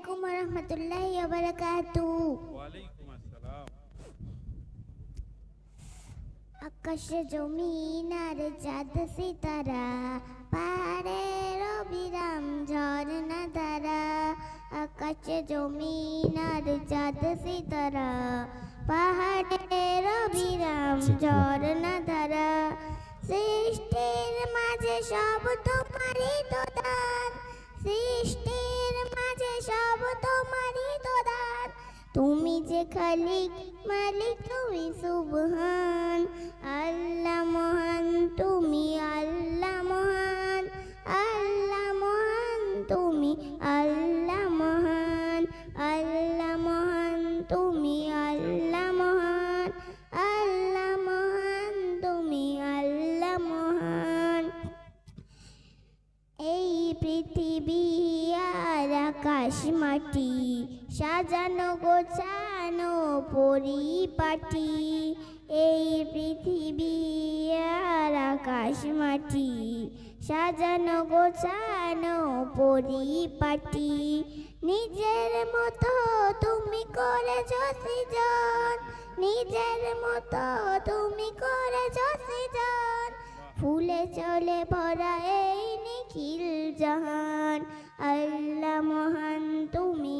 আলাইকুম রহমতুল্লাহ বারাকাতু আকাশে জমিন আর চাঁদ সিতারা পাহাড়ের অবিরাম ঝর্ণা ধারা আকাশে জমিন আর চাঁদ সিতারা পাহাড়ের অবিরাম ঝর্ণা ধারা সৃষ্টির মাঝে সব তোমারই তো খালিক মালিক তুমি সুবহান। আল্লাহ মহান, তুমি আল্লাহ মহান। আল্লাহ মহান, তুমি আল্লাহ মহান। আল্লাহ মহান, তুমি আল্লাহ মহান। আল্লাহ মহান, তুমি আল্লাহ মহান। এই পৃথিবী আর আকাশ মাটি, সাজানো গোছানো পরিপাটি, এই পৃথিবী আর আকাশ মাটি সাজানো গোছানো পরিপাটি। নিজের মতো তুমি করেছ সৃজন নিজের মতো তুমি করেছ সৃজন ফুলে চলে ভরা এই নিখিল জাহান, আল্লাহ মহান তুমি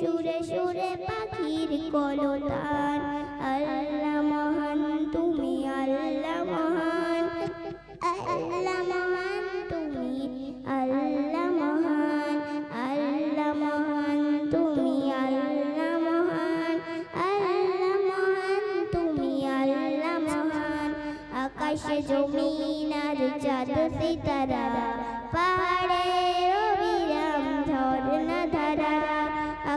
সুরে সুরে পাখির কলতান। আল্লাহ মহান, তুমি আল্লাহ মহান। আল্লাহ মহান, তুমি আল্লাহ মহান। আল্লাহ মহান, তুমি আল্লাহ মহান। আল্লাহ মহান, তুমি আল্লাহ মহান। আকাশে জমিন আর চাঁদ সিতারা পাহাড়ের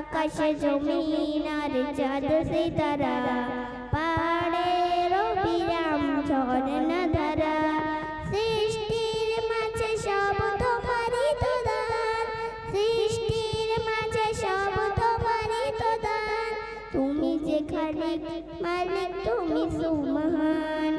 আকাশে জমিন আর চাঁদ সিতারা পাহাড়ের অবিরাম ঝর্ণা ধারা। সৃষ্টির মাঝে সব তোমারই তো দান সৃষ্টির মাঝে সব তোমারই তো দান তুমি যে খালিক মালিক, তুমি সুমহান।